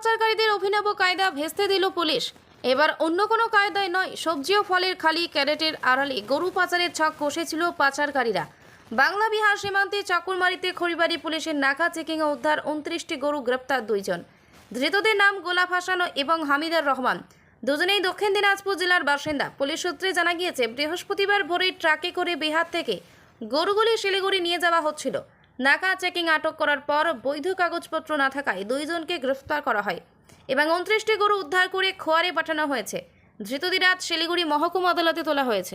পাচারকারীদের অভিনব কায়দা ভেস্তে দিল পুলিশ। এবার অন্য কোনো কায়দায় নয়, সবজি ও ফলের খালি ক্যারেটের আড়ালে গরু পাচারের ছক কষেছিল পাচারকারীরা। বাংলা বিহার সীমান্তে চাকুরমারিতে খড়িবাড়ি পুলিশের নাকা চেকিং উদ্ধার উনত্রিশটি গরু গ্রেপ্তার দুইজন। ধৃতদের নাম গোলাপ হাসান এবং হামিদার রহমান। দুজনেই দক্ষিণ দিনাজপুর জেলার বাসিন্দা। পুলিশ সূত্রে জানা গিয়েছে, বৃহস্পতিবার ভোরে ট্রাকে করে বিহার থেকে গরুগুলি শিলিগুড়ি নিয়ে যাওয়া হচ্ছিল। নাকা চেকিং আটক করার পর বৈধ কাগজপত্র না থাকায় দুইজনকে গ্রেফতার করা হয়। এবং উনত্রিশটি গরু উদ্ধার করে খোয়ারে পাঠানো হয়েছে। ধৃতদের আজ শিলিগুড়ি মহকুমা আদালতে তোলা হয়েছে।